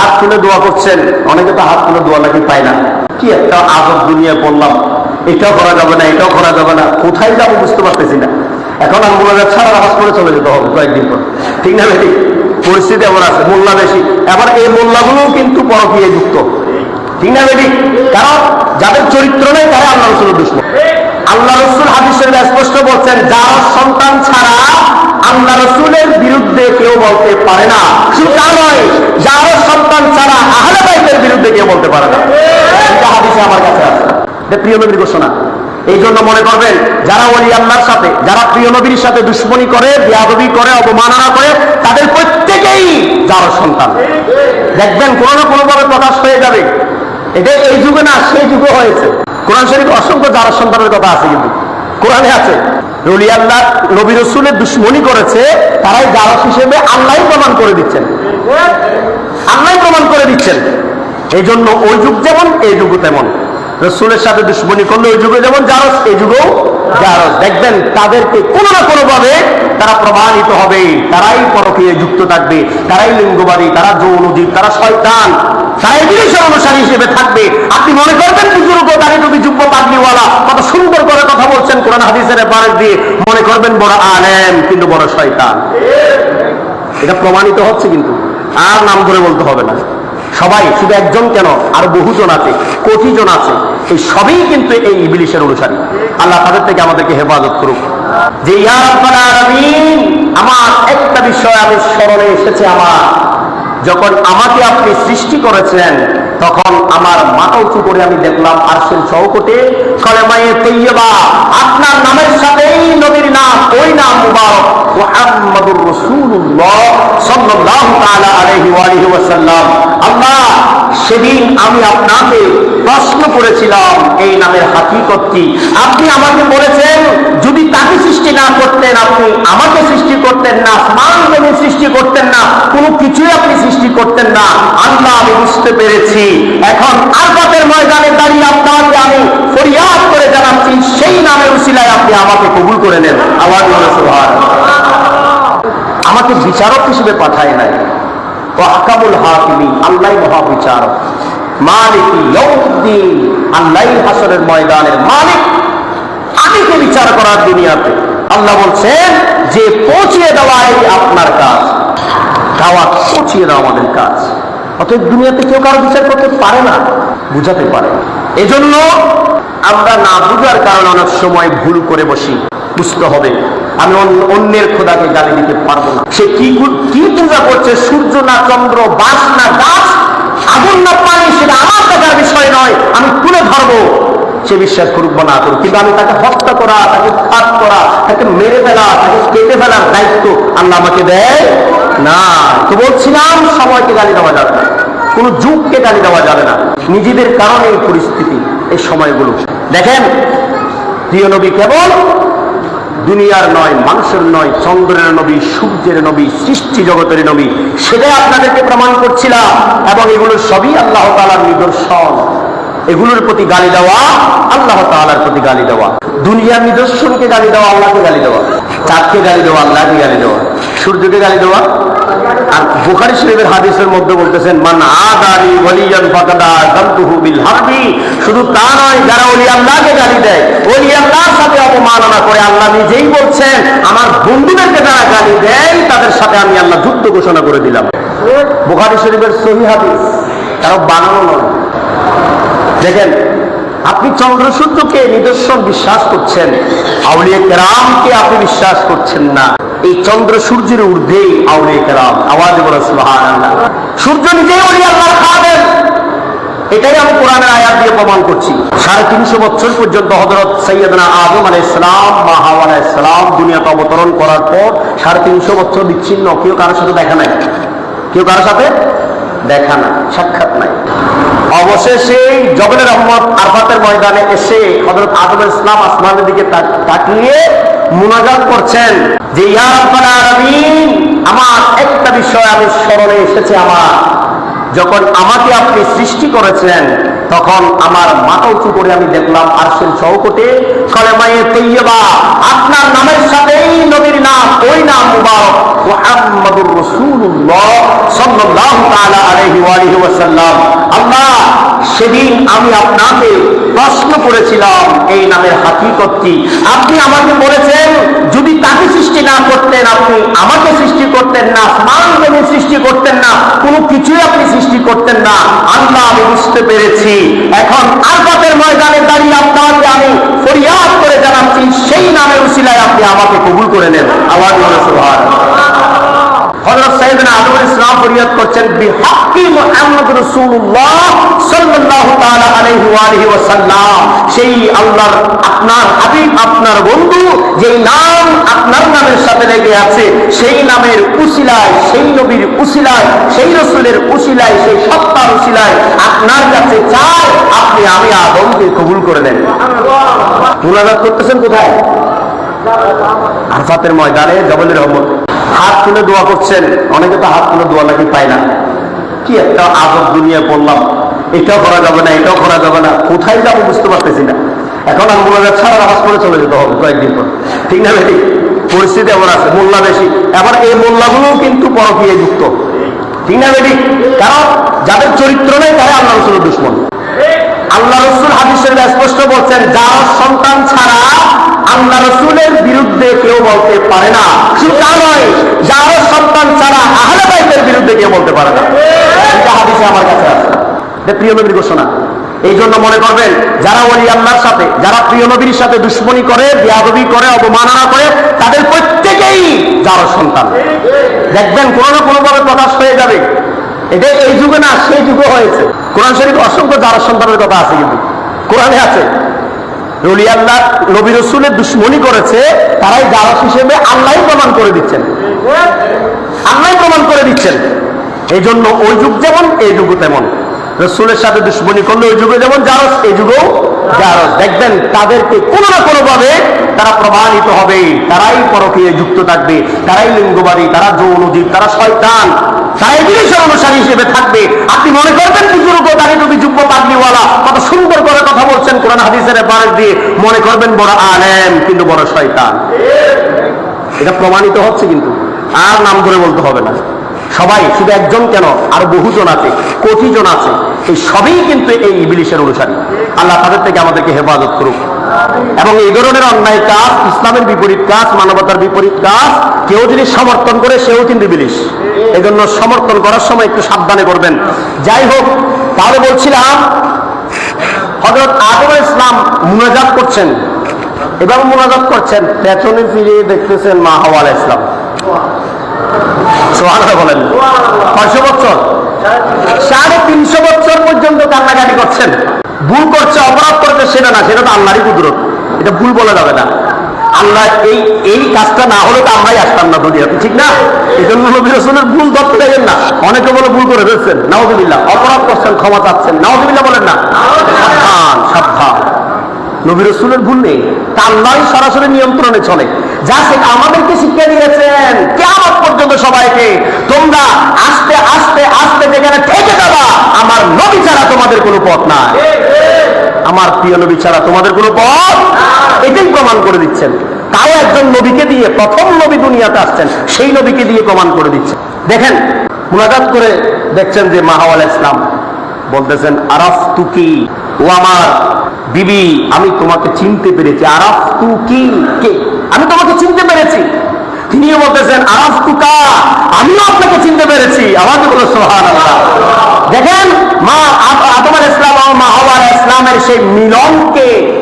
হাত তুলে দোয়া করছেন, অনেকে তো হাত তুলে দোয়া নাকি পায় না। কি একটা আজব দুনিয়া পড়লাম। এটাও করা যাবে না, এটাও করা যাবে না। কোথায় যাব বুঝতে পারতেছি না। এখন হয় ছাড়া নামাজ পড়ে চলে যেতে হবে কয়েকদিন পর। ঠিক না বেশি পরিস্থিতি এমন আছে, মোল্লা বেশি। এবার এই মোল্লাগুলোও কিন্তু পরকীয় যুক্ত। ঠিক না বেটি কারণ যাদের চরিত্র নেই তারা আল্লাহ রসুলের দুশ্মন। আল্লাহ রসুল হাদিস শরীফে স্পষ্ট বলছেন, যার সন্তান ছাড়া আল্লাহ রসুলের বিরুদ্ধে কেউ বলতে পারে না। শুধু তা নয়, যার সন্তান ছাড়া আহলে বিরুদ্ধে কেউ বলতে পারে না। এটা হাদিসে আমার কাছে আছে। প্রিয় নবীর ঘোষণা। এই জন্য মনে করবেন, যারা ওলি আল্লাহর সাথে, যারা প্রিয় নবীর সাথে দুশ্মনী করে, বিয়াদবি করে, অবমাননা করে, তাদের প্রত্যেকেই যার সন্তান। দেখবেন কোনো না কোনো ভাবে প্রকাশ হয়ে যাবে। এটা এই যুগে না, সেই যুগে হয়েছে। কোরআন শরীফ অসংখ্য যারা সন্তানের কথা আছে কিন্তু। কোরআনে আছে, রলি আল্লাহ, নবী রসুলের দুশ্মনী করেছে, তারাই জারস হিসেবে আল্লাহ প্রমাণ করে দিচ্ছেন। আল্লাহ প্রমাণ করে দিচ্ছেন। এই জন্য ওই যুগ যেমন, এই যুগও তেমন। রসুলের সাথে দুশ্মনী করলে ওই যুগে যেমন জারস এই যুগেও জারস দেখবেন তাদেরকে কোনো না কোনো ভাবে তারা প্রমাণিত হবে, তারাই পরকীয় যুক্ত থাকবে, তারাই লিঙ্গবাদী, তারা যৌনজীব তারা শয়তান। কত সুন্দর করে কথা বলছেন হাদিসের মনে করবেন বড় কিন্তু বড় শয়তান। এটা প্রমাণিত হচ্ছে কিন্তু। আর নাম ধরে বলতে হবে না। সবাই শুধু একজন কেন? আর বহুজন আছে কোটি জন আছে। এই সবই কিন্তু এই ইবলিশের অনুসারী। আল্লাহ তাদের থেকে আমাদেরকে হেফাজত করুক। যে আমার একটা বিষয় আমি স্মরণে এসেছে আমার। যখন আমাকে আপনি সৃষ্টি করেছেন তখন আমার মাথা উঁচু করে আমি দেখলাম আরশের চৌকটে কলেমায়ে তৈয়বা। আপনার নামের সাথেই নবীর নাম, ওই নাম মুবারক। মুহাম্মাদুর রাসূলুল্লাহ সাল্লাল্লাহু তাআলা আলাইহি ওয়া ওয়াসাল্লাম আল্লাহ, সেদিন আমি আপনাকে প্রশ্ন করেছিলাম এই নামের হাকিকত কি আপনি আমাকে বলেছেন, যদি তাকে সৃষ্টি না করতেন, আপনি আমাকে সৃষ্টি করতেন না, আসমান সৃষ্টি করতেন না, কোনো কিছুই আপনি করতেন না। আল্লাহ, আমি বুঝতে পেরেছি। এখন আরবাতের ময়দানে দাঁড়িয়ে আপনাকে আমি ফরিয়াদ করে জানাচ্ছি, সেই নামের উশিলায় আপনি আমাকে কবুল করে নেন। আওয়াজ। আমাকে বিচারক হিসেবে পাঠায় নাই। ওয়াহকামুল হাকিমি আল্লাহ মহাবিচারক। মালিক ইয়ৌদ্দিন আল্লাহ হাসরের ময়দানের মালিক। আমিকে বিচার করার দুনিয়াতে। আল্লাহ বলছেন, যে পৌঁছিয়ে দেওয়াই আপনার কাজ। দাওয়াত পৌঁছিয়ে দেওয়া আমাদের কাজ। অতএব দুনিয়াতে কেউ কারও বিচার করতে পারে না, বুঝাতে পারে। এজন্য আমরা না বুঝার কারণে অনেক সময় ভুল করে বসি, বুঝতে হবে। আমি অন্য- অন্যের খোদাকে গালি দিতে পারব না। সে কি কি পূজা করছে? সূর্য না চন্দ্র বাস না গাছ, আগুন না পানি, সেটা আমার দেখার বিষয় নয়, আমি তুলে ধরবো। সে বিশ্বাস করুক বা না করুক, কিন্তু আমি তাকে হত্যা করা, তাকে খাত করা, তাকে মেরে ফেলা, তাকে কেটে ফেলার দায়িত্ব আল্লাহ আমাকে দেয় না। তো বলছিলাম, সময়কে গালি দেওয়া যাবে না, কোন যুগকে গালি দেওয়া যাবে না, নিজেদের কারণে এই পরিস্থিতি, এই সময়গুলো। দেখেন, প্রিয় নবী কেবল দুনিয়ার নয়, মানুষের নয়, চন্দ্রের নবী, সূর্যের নবী, সৃষ্টি জগতের নবী, সেটাই আপনাদেরকে প্রমাণ করছিলাম, এবং এগুলো সবই আল্লাহ তালার নিদর্শন। এগুলোর প্রতি গালি দেওয়া, আল্লাহ তালার প্রতি গালি দেওয়া। দুনিয়ার নিদর্শনকে গালি দেওয়া, আল্লাহকে গালি দেওয়া। চাঁদকে গালি দেওয়া, আল্লাহকে গালি দেওয়া। সূর্যকে গালি দেওয়া। আর বুখারী শরীফের হাদিসের মধ্যে বলতেছেন, মান আদারি ওয়ালিয়ান ফাকাদা গামতুহু বিল হারবি। শুধু তা নয়, যারা ওলি আল্লাহকে গালি দেয়, ওলি আল্লাহর সাথে অপমাননা করে, আল্লাহ নিজেই বলছেন, আমার বন্ধুদেরকে যারা গালি দেয়, তাদের সাথে আমি আল্লাহ যুদ্ধ ঘোষণা করে দিলাম। বুখারী শরীফের সহি হাদিস কারও বানানো নয়। দেখেন, আপনি চন্দ্র সূর্যকে নিদর্শন বিশ্বাস করছেন, আউলিয়া কেরামকে আপনি বিশ্বাস করছেন না। এই চন্দ্র সূর্যের ঊর্ধ্বে আউলিয়া কেরাম। আওয়াজ বলে সূর্য নিজেই ওলি আল্লাহ এটাই আমি কোরআনের আয়াত দিয়ে প্রমাণ করছি। সাড়ে তিনশো বছর পর্যন্ত হজরত সৈয়দনা আদম আলাই ইসলাম মা হাওয়া আলাই ইসলাম দুনিয়াতে অবতরণ করার পর সাড়ে তিনশো বছর বিচ্ছিন্ন। কেউ কারোর সাথে দেখা নাই? কেউ কারোর সাথে? দেখা না সাক্ষাৎ নাই। অবশেষে জগনের রহমত আরফাতের ময়দানে এসে হজরত আদম ইসলাম আসমানের দিকে তাকিয়ে মুনাজাত করছেন যে আমার একটা বিষয় আমি স্মরণে এসেছে আমার। যখন আমাকে আপনি সৃষ্টি করেছেন তখন আমার মাথা উঁচু করে আমি দেখলাম আরশের চৌকটে কলেমায়ে তৈয়বা। আপনার নামের সাথেই নবীর নাম, ওই নাম মুবারক। মুহাম্মাদুর রাসূলুল্লাহ সাল্লাল্লাহু তাআলা আলাইহি ওয়া আলিহি ওয়াসাল্লাম আল্লাহ, সেদিন আমি আপনাকে প্রশ্ন করেছিলাম এই নামের হাকিকত কি আপনি আমাকে বলেছেন, যদি তাকে সৃষ্টি না করতেন, আপনি আমাকে সৃষ্টি করতেন না। জমিন সৃষ্টি করতেন না, কোনো কিছুই আপনি সৃষ্টি করতেন না। আল্লাহ, আমি বুঝতে পেরেছি। এখন আরবাতের ময়দানে দাঁড়িয়ে আপনাকে আমি ফরিয়াদ করে জানাচ্ছি, সেই নামের উশিলায় আপনি আমাকে কবুল করে নেন। আওয়াজ মনে সুবহানাল্লাহ। সেই আপনার আপনার বন্ধু, যেই নাম আপনার নামের সাথে লেগে আছে, সেই নামের উসিলায়, সেই নবীর উসিলায়, সেই রসুলের উসিলায়, সেই সত্তার উসিলায় আপনার কাছে চাই, আপনি আমি আদমকে কবুল করে দেন মুনাজাত করতেছেন কোথায়? আরফাতের ময়দানে, জবলের রহমত। তুলে দোয়া করছেন, অনেকে তো হাত তুলে দোয়া নাকি পায় না। কি একটা আজব দুনিয়া পড়লাম, এটাও করা যাবে না, এটাও করা যাবে না, কোথায় যাব বুঝতে পারতেছি না। এখন আর মোল্লা ছাড়া নামাজ পড়ে চলে যেতে হবে কয়েকদিন পর। ঠিক না বেশি পরিস্থিতি এমন আছে, মোল্লা বেশি। এবার এই মোল্লাগুলোও কিন্তু পরকীয় যুক্ত। ঠিক না বেটি কারণ যাদের চরিত্র নেই তারা আল্লাহ রসুলের দুশ্মন। আল্লাহ রসুল হাদিসের স্পষ্ট বলছেন, যার সন্তান ছাড়া আল্লাহ রসুলের বিরুদ্ধে কেউ বলতে পারে না। শুধু তা নয় যার সন্তান ছাড়া আহলে বিরুদ্ধে কেউ বলতে পারে না। এটা হাদিসে আমার কাছে আছে। প্রিয় নবীর ঘোষণা। এই জন্য মনে করবেন, যারা ওলি আল্লাহর সাথে, যারা প্রিয় নবীর সাথে দুশ্মনী করে, বিয়াদবি করে, অবমাননা করে, তাদের প্রত্যেকেই যার সন্তান। দেখবেন, কোনো না কোনো ভাবে প্রকাশ হয়ে যাবে। এটা এই যুগে না, সেই যুগে হয়েছে। কোরআন শরীফ অসংখ্য যার সন্তানের কথা আছে কিন্তু। কোরআনে আছে। রলি আল্লাহ নবী রসুলের দুশ্মনী করেছে, তারাই জারস হিসেবে আল্লাহ প্রমাণ করে দিচ্ছেন। আল্লাহ প্রমাণ করে দিচ্ছেন। এই জন্য ওই যুগ যেমন, এই যুগ তেমন। রসুলের সাথে দুশ্মনী করলে ওই যুগে যেমন জারস এই যুগেও জারস দেখবেন তাদেরকে কোনো না কোনো ভাবে তারা প্রমাণিত হবে, তারাই পরকীয় যুক্ত থাকবে, তারাই লিঙ্গবাদী, তারা যৌনজীব তারা শয়তান। কোরআন দিয়ে। মনে করবেন বড় কিন্তু বড় শয়তান। এটা প্রমাণিত হচ্ছে কিন্তু। আর নাম ধরে বলতে হবে না। সবাই, শুধু একজন কেন? আর বহুজন আছে কোটি জন আছে। এই সবই কিন্তু এই ইবিলিশের অনুসারী। আল্লাহ তাদের থেকে আমাদেরকে হেফাজত করুক। এবং এই ধরনের অন্যায় কাজ, ইসলামের বিপরীত কাজ, মানবতার বিপরীত কাজ, কেউ যদি সমর্থন করে, সেও কিন্তু ইবিলিশ। এই জন্য সমর্থন করার সময় একটু সাবধানে করবেন। যাই হোক, তাহলে বলছিলাম হজরত আদম ইসলাম মুনাজাত করছেন। এবার মোনাজাত করছেন, পেছনে ফিরে দেখতেছেন মা হাওয়াল ইসলাম বলেন। কয়শো বছর? সাড়ে তিনশো বছর পর্যন্ত কান্নাকাটি করছেন। ভুল করছে, অপরাধ করছে, সেটা না, সেটা তো আল্লাহরই কুদরত। এটা ভুল বলা যাবে না। আল্লাহ এই এই কাজটা না হলে তো আমরাই আসতাম না দুনিয়াতে, ঠিক না? এই জন্য নবী রসুলের ভুল ধরতে না। অনেকে বলে ভুল করে ফেলছেন। নাওজবিল্লাহ অপরাধ করছেন, ক্ষমা চাচ্ছেন। নাওজবিল্লাহ বলেন না। সাবধান সাবধান। নবী রসুলের ভুল নেই। তা আল্লাহ সরাসরি নিয়ন্ত্রণে চলে। যা সেটা আমাদেরকে শিক্ষা দিয়েছেন। কেমন পর্যন্ত সবাইকে তোমরা আস্তে আস্তে আস্তে যেখানে থেকে যাবা, আমার নবী ছাড়া তোমাদের কোনো পথ নাই। আমার প্রিয় নবী ছাড়া তোমাদের কোনো পথ এটাই প্রমাণ করে দিচ্ছেন। তাও একজন নবীকে দিয়ে প্রথম নবী দুনিয়াতে আসছেন, সেই নবীকে দিয়ে প্রমাণ করে দিচ্ছেন। দেখেন মুলাকাত করে দেখছেন যে মাহাওয়াল ইসলাম বলতেছেন আরাফ তুকি ও আমার বিবি, আমি তোমাকে চিনতে পেরেছি। আরাফ তু কি? কে? আমি তোমাকে চিনতে পেরেছি। তিনিও বলতেছেন আরাফ তুকা আমিও আপনাকে চিনতে পেরেছি। আমাকে বলো সোহান দেখেন, মা আ- আদম আলাইহিস ইসলাম ও মা আলাইহিস ইসলামের সেই মিলনকে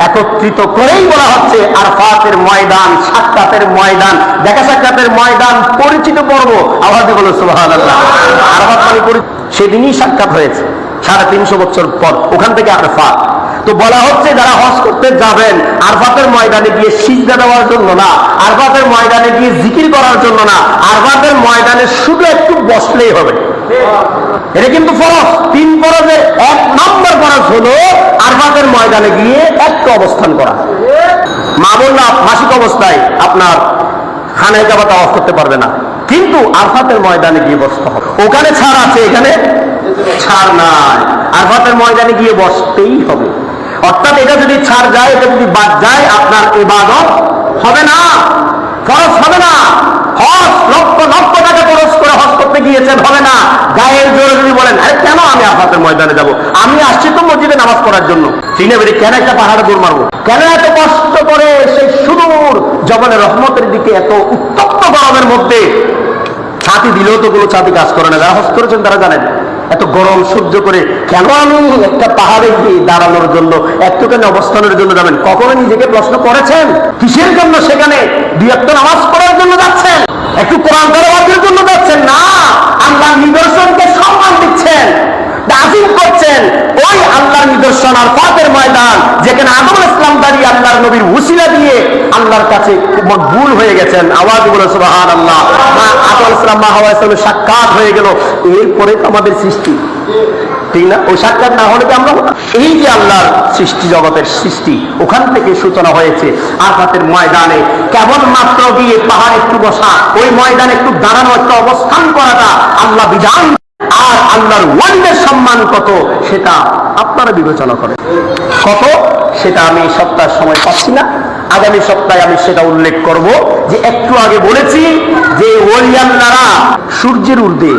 একত্রিত করেই বলা হচ্ছে আরফাতের ময়দান, সাক্ষাতের ময়দান দেখা সাক্ষাতের ময়দান, পরিচিত পর্ব। আওয়াজ বলো সুবাহান আরফাত মানে সেদিনই সাক্ষাৎ হয়েছে, সাড়ে তিনশো বছর পর, ওখান থেকে আরফাত। তো বলা হচ্ছে যারা হজ করতে যাবেন, আরফাতের ময়দানে গিয়ে সিজদা দেওয়ার জন্য না, আরফাতের ময়দানে গিয়ে জিকির করার জন্য না, আরফাতের ময়দানে শুধু একটু বসলেই হবে। এটা কিন্তু ফরজ। তিন ফরজের এক নম্বর ফরজ হলো আরফাতের ময়দানে গিয়ে একটু অবস্থান করা। মা বললাম মাসিক অবস্থায় আপনার খানায় কাবা তাওয়াফ করতে পারবে না। কিন্তু আরফাতের ময়দানে গিয়ে বসতে হবে। ওখানে ছাড় আছে, এখানে ছাড় নাই। আরফাতের ময়দানে গিয়ে বসতেই হবে। অর্থাৎ এটা যদি ছাড় যায়, এটা যদি বাদ যায়, আপনার ইবাদত হবে না খরচ হবে না। হজ লক্ষ লক্ষ টাকা খরচ করে হজ করতে গিয়েছেন, হবে না। গায়ের জোরে যদি বলেন, আরে কেন আমি আফাতের ময়দানে যাব? আমি আসছি তো মসজিদে নামাজ পড়ার জন্য। চিনে বেরি কেন একটা পাহাড়ে দৌড় মারবো? কেন এত কষ্ট করে সেই সুদূর জবনের রহমতের দিকে এত উত্তপ্ত গরমের মধ্যে ছাতি দিলেও তো কোনো ছাতি কাজ করে না? যারা হজ করেছেন তারা জানেন। এত গরম সহ্য করে কেন আমি একটা পাহাড়ে গিয়ে দাঁড়ানোর জন্য, একটুখানি অবস্থানের জন্য যাবেন? কখনো নিজেকে প্রশ্ন করেছেন? কিসের জন্য সেখানে দুই একটা নামাজ পড়ার জন্য যাচ্ছেন? একটু কোরআন করার জন্য যাচ্ছেন? না, আল্লাহ নিদর্শনকে সম্মান দিচ্ছেন, তাজিম করছেন। ওই আল্লাহ নিদর্শন আর ফাতের ময়দান যেখানে আদম ইসলাম দাঁড়িয়ে আল্লাহর নবীর উসিলা দিয়ে আল্লাহর কাছে মকবুল হয়ে গেছেন। আওয়াজ বলে সুবাহান আল্লাহ মা মা হাওয়া সাক্ষাৎ হয়ে গেল। এরপরে তো আমাদের সৃষ্টি। ঠিক না? ওই সাক্ষাৎ না হলে তো আমরা এই যে আল্লাহর সৃষ্টি জগতের সৃষ্টি, ওখান থেকে সূচনা হয়েছে আরফাতের ময়দানে। কেবল মাত্র গিয়ে পাহাড় একটু বসা, ওই ময়দানে একটু দাঁড়ানো, একটা অবস্থান করাটা আল্লাহ বিধান আর আল্লাহর ওয়ালিদের সম্মান কত, সেটা আপনারা বিবেচনা করেন। কত, সেটা আমি এই সপ্তাহের সময় পাচ্ছি না। আগামী সপ্তাহে আমি সেটা উল্লেখ করব যে একটু আগে বলেছি যে ওলি আল্লাহরা সূর্যের ঊর্ধ্বে।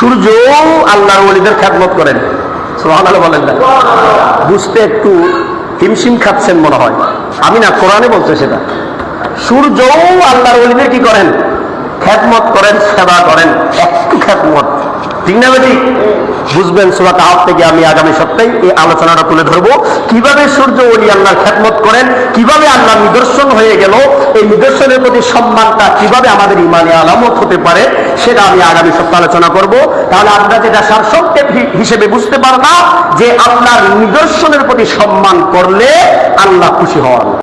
সূর্য আল্লাহর ওলিদের খ্যাতমত করেন। বলেন না। বুঝতে একটু হিমশিম খাচ্ছেন মনে হয়। আমি না, কোরআনে বলছে সেটা। সূর্য আল্লাহর ওলিদের কি করেন? খ্যাতমত করেন, সেবা করেন, একটু খ্যাতমত ঠিক না বেটি? বুঝবেন সুরাত আহ থেকে আমি আগামী সপ্তাহে এই আলোচনাটা তুলে ধরবো। কীভাবে সূর্য ওলি আল্লাহর খ্যাতমত করেন, কীভাবে আল্লাহ নিদর্শন হয়ে গেল, এই নিদর্শনের প্রতি সম্মানটা কীভাবে আমাদের ইমানে আলামত হতে পারে, সেটা আমি আগামী সপ্তাহে আলোচনা করব। তাহলে আমরা যেটা সারসংক্ষেপ হিসেবে বুঝতে পারলাম যে আল্লাহর নিদর্শনের প্রতি সম্মান করলে আল্লাহ খুশি হন